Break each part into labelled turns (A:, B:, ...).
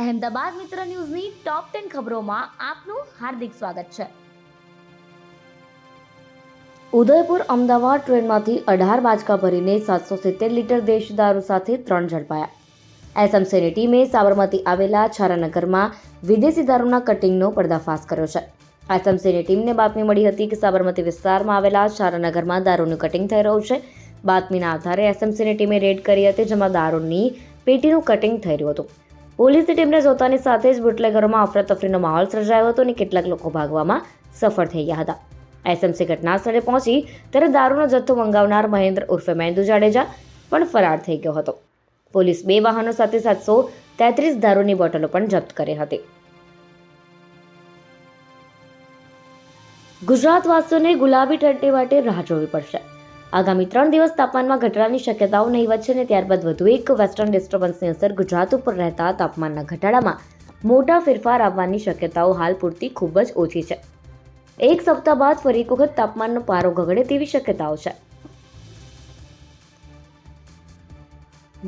A: અહેમદાબાદ મિત્ર ન્યૂઝની top ten ખબરોમાં આપનું હાર્દિક સ્વાગત છે. ઉદયપુર અમદાવાદ ટ્રેનમાંથી અઢાર બાજકા ભરીને સાતસો સિત્તેર લીટર દેશ દારૂ સાથે ત્રણ ઝડપાયા. એસએમસીની ટીમે સાબરમતી આવેલા છારાનગરમાં વિદેશી દારૂના કટિંગનો પર્દાફાશ કર્યો છે. એસએમસીની ટીમને બાતમી મળી હતી કે સાબરમતી વિસ્તારમાં આવેલા છારાનગરમાં દારૂનું કટિંગ થઈ રહ્યું છે. બાતમીના આધારે એસએમસીની ટીમે રેડ કરી હતી જેમાં દારૂની પેટીનું કટિંગ થઈ રહ્યું હતું. પોલીસની ટીમને જોતાની સાથે જ બુટલેગરોમાં અફરાતફરીનો માહોલ સર્જાયો હતો અને કેટલાક લોકો ભાગવામાં સફળ થઈ ગયા હતા. એસએમસી ઘટના સ્થળે પહોંચી ત્યારે દારૂનો જથ્થો મંગાવનાર મહેન્દ્ર ઉર્ફે મહેન્દુ જાડેજા પણ ફરાર થઈ ગયો હતો. પોલીસ બે વાહનો સાથે સાતસો તેત્રીસ દારૂની બોટલો પણ જપ્ત કરી હતી. ગુજરાતવાસીઓને ગુલાબી ઠંડી માટે રાહ જોવી પડશે. આગામી ત્રણ દિવસ તાપમાનમાં ઘટાડાની શક્યતાઓ નહીવત છે અને ત્યારબાદ વધુ એક વેસ્ટર્ન ડિસ્ટર્બન્સની અસર ગુજરાત ઉપર રહેતા તાપમાનના ઘટાડામાં મોટા ફેરફાર આવવાની શક્યતાઓ હાલ પૂરતી ખૂબ જ ઓછી છે. એક સપ્તાહ બાદ ફરી એક વખત તાપમાનનો પારો ગગડે તેવી શક્યતાઓ છે.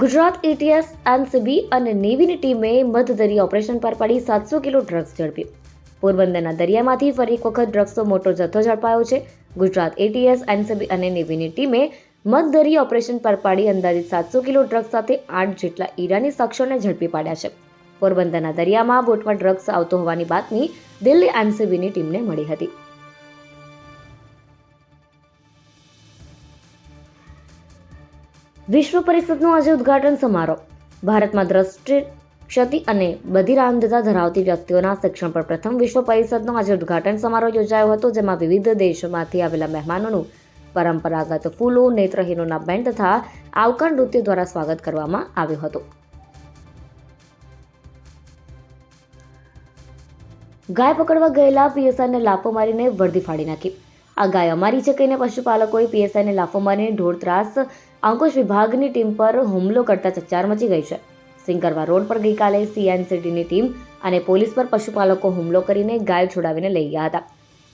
A: ગુજરાત એટીએસ એનસીબી અને નેવીની ટીમે મધદરિયા ઓપરેશન પર પાડી સાતસો કિલો ડ્રગ્સ ઝડપ્યું. પોરબંદરના દરિયામાંથી ફરી એક વખત ડ્રગ્સનો મોટો જથ્થો ઝડપાયો છે. ગુજરાત એટીએસ એનસીબી અને નેવીની ટીમે મધદરિયા ઓપરેશન પર પાડી અંદાજિત સાતસો કિલો ડ્રગ્સ સાથે આઠ જેટલા ઈરાની શખ્સોને ઝડપી પાડ્યા છે. પોરબંદરના દરિયામાં બોટમાં ડ્રગ્સ આવતો હોવાની બાતમી દિલ્હી એનસીબીની ટીમને મળી હતી. વિશ્વ પરિષદનો આજે ઉદ્ઘાટન સમારોહ. ભારતમાં દ્રષ્ટિ ક્ષતિ અને બધિરાંધતા ધરાવતી વ્યક્તિઓના શિક્ષણ પર પ્રથમ વિશ્વ પરિષદનો આજે ઉદ્ઘાટન સમારોહ યોજાયો હતો, જેમાં વિવિધ દેશોમાંથી આવેલા મહેમાનોનું પરંપરાગત ફૂલો, નેત્રહીનોના બેન્ડ તથા આવકાર નૃત્ય દ્વારા સ્વાગત કરવામાં આવ્યું હતું. ગાય પકડવા ગયેલા પીએસઆઈને લાફો મારીને વર્દી ફાડી નાખી. આ ગાય અમારી છે કહીને પશુપાલકોએ પીએસઆઈને લાફો મારીને ઢોર ત્રાસ અંકુશ વિભાગની ટીમ પર હુમલો કરતા ચકચાર મચી ગઈ છે. સિંગરવા રોડ પર ગઈકાલે સીએનસીટીની ટીમ અને પોલીસ પર પશુપાલકો હુમલો કરીને ગાય છોડાવીને લઈ ગયા હતા.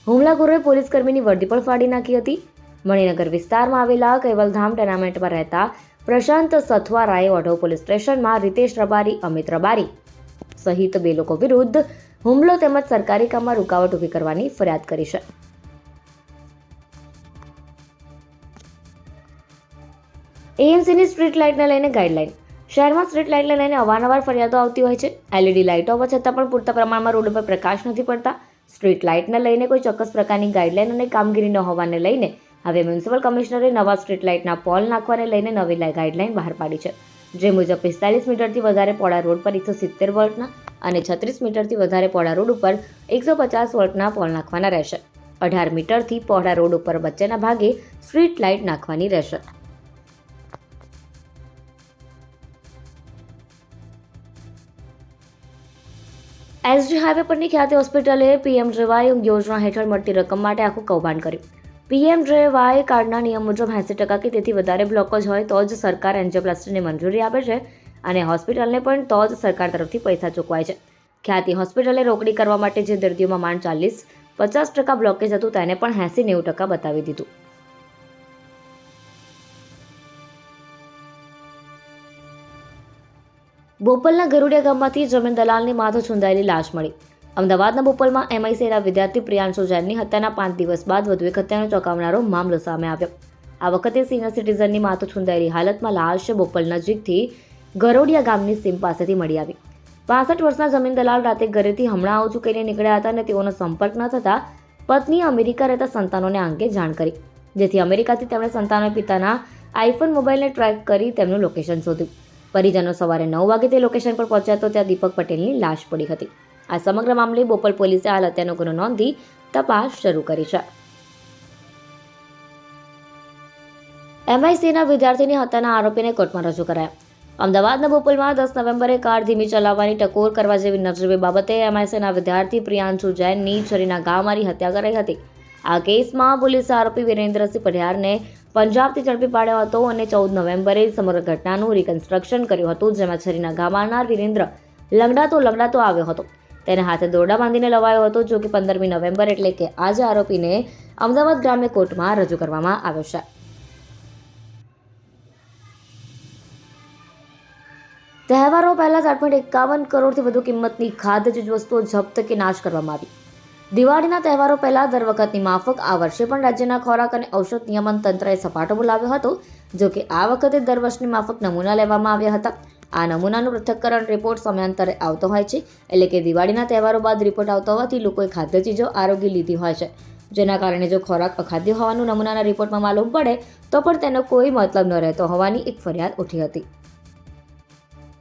A: હુમલાખોરોએ પોલીસકર્મીની વર્દી પણ ફાડી નાખી હતી. મણિનગર વિસ્તારમાં આવેલા કેવલધામ ટેનામેન્ટમાં રહેતા પ્રશાંત સથવારાએ ઓઢવ પોલીસ સ્ટેશનમાં રીતેશ રબારી, અમિત રબારી સહિત બે લોકો વિરુદ્ધ હુમલો તેમજ સરકારી કામમાં રૂકાવટ ઊભી કરવાની ફરિયાદ કરી છે. એએમસીની સ્ટ્રીટ લાઇટને લઈને ગાઈડલાઇન શહેરમાં સ્ટ્રીટ લાઇટને લઈને અવારનવાર ફરિયાદો આવતી હોય છે. એલઈડી લાઇટો હોવા છતાં પણ પૂરતા પ્રમાણમાં રોડ ઉપર પ્રકાશ નથી પડતા. સ્ટ્રીટ લાઇટને લઈને કોઈ ચોક્કસ પ્રકારની ગાઈડલાઇન અને કામગીરી ન હોવાને લઈને હવે મ્યુનિસિપલ કમિશનરે નવા સ્ટ્રીટ લાઇટના પોલ નાખવાને લઈને નવી ગાઈડલાઇન બહાર પાડી છે. જે મુજબ પિસ્તાલીસ મીટરથી વધારે પોળા રોડ પર એકસો સિત્તેર વોલ્ટના અને છત્રીસ મીટરથી વધારે પોળા રોડ ઉપર એકસો પચાસ વોલ્ટના પોલ નાખવાના રહેશે. અઢાર મીટરથી પહોળા રોડ ઉપર વચ્ચેના ભાગે સ્ટ્રીટ લાઇટ નાખવાની રહેશે. એસજી હાઈવે પરની ખ્યાતિ હોસ્પિટલે પીએમ જેવાય યોજના હેઠળ મળતી રકમ માટે આખું કૌભાંડ કર્યું. પીએમ જેવાય કાર્ડના નિયમ મુજબ એંસી ટકા કે તેથી વધારે બ્લોકેજ હોય તો જ સરકાર એન્જિયોપ્લાસ્ટીની મંજૂરી આપે છે અને હોસ્પિટલને પણ તો જ સરકાર તરફથી પૈસા ચૂકવાય છે. ખ્યાતિ હોસ્પિટલે રોકડી કરવા માટે જે દર્દીઓમાં માંડ ચાલીસ પચાસ ટકા બ્લોકેજ હતું તેને પણ એંસી નેવું ટકા બતાવી દીધું. બોપલના ગરુડિયા ગામમાંથી જમીન દલાલની માથું છુંદાયેલી લાશ મળી. અમદાવાદના બોપલમાં એમઆઈસીના વિદ્યાર્થી પ્રિયાંશુ જૈનની હત્યાના પાંચ દિવસ બાદ વધુ એક હત્યાનો ચોંકાવનારો મામલો સામે આવ્યો. આ વખતે સિનિયર સિટીઝનની માથો છુંદાયેલી હાલતમાં લાશ બોપલ નજીકથી ગરોડિયા ગામની સીમ પાસેથી મળી આવી. પાસઠ વર્ષના જમીન દલાલ રાતે ઘરેથી હમણાં આવું છું કહીને નીકળ્યા હતા અને તેઓનો સંપર્ક ન થતાં પત્નીએ અમેરિકા રહેતા સંતાનોને અંગે જાણ કરી. જેથી અમેરિકાથી તેમણે સંતાનો પિતાના આઈફોન મોબાઈલને ટ્રેક કરી તેમનું લોકેશન શોધ્યું. પરિજનો સવારે નવ વાગે તે લોકેશન પર પહોંચ્યા તો ત્યાં દીપક પટેલની લાશ પડી હતી. આ સમગ્ર મામલે બોપલ પોલીસે હાલ હત્યાનો ગુનો નોંધી તપાસ શરૂ કરી છે. એમઆઈસીના વિદ્યાર્થીની હત્યાના આરોપીને કોર્ટમાં રજૂ કરાયા. અમદાવાદના બોપલમાં દસ નવેમ્બરે કાર ધીમી ચલાવવાની ટકોર કરવા જેવી નજરવી બાબતે એમઆઈસીના વિદ્યાર્થી પ્રિયાંશુ જૈનની છરીના ગાવ મારી હત્યા કરાઈ હતી. આ કેસમાં પોલીસે આરોપી વિરેન્દ્રસિંહ પઢિયારને પંજાબથી ઝડપી પાડ્યો હતો અને ચૌદ નવેમ્બરે સમગ્ર ઘટનાનું રિકન્સ્ટ્રક્શન કર્યું હતું, જેમાં છરીના ઘા મારનાર વિરેન્દ્ર લંગડાતો લંગડાતો આવ્યો હતો. તેને હાથે દોરડા બાંધીને લવાયો હતો જો કે પંદરમી નવેમ્બર એટલે કે આજે આરોપીને અમદાવાદ ગ્રામ્ય કોર્ટમાં રજૂ કરવામાં આવ્યો છે. તહેવારો પહેલાં જ પોઈન્ટ એકાવન કરોડથી વધુ કિંમતની ખાદ્ય ચીજવસ્તુઓ જપ્ત કે નાશ કરવામાં આવી. દિવાળીના તહેવારો પહેલા દર વખતની માફક આ વર્ષે પણ રાજ્યના ખોરાક અને ઔષધ નિયમન તંત્રએ સપાટો બોલાવ્યો હતો, જો કે આ વખતે દર વર્ષની માફક નમૂના લેવામાં આવ્યા હતા. આ નમૂનાનું પૃથ્થકરણ રિપોર્ટ સમયાંતરે આવતો હોય છે, એટલે કે દિવાળીના તહેવારો બાદ રિપોર્ટ આવતો હોવાથી લોકોએ ખાદ્ય ચીજો આરોગ્ય લીધી હોય છે. જેના કારણે જો ખોરાક અખાદ્ય હોવાનું નમૂનાના રિપોર્ટમાં માલુમ પડે, તો પણ તેનો કોઈ મતલબ ન રહેતો હોવાની એક ફરિયાદ ઉઠી હતી.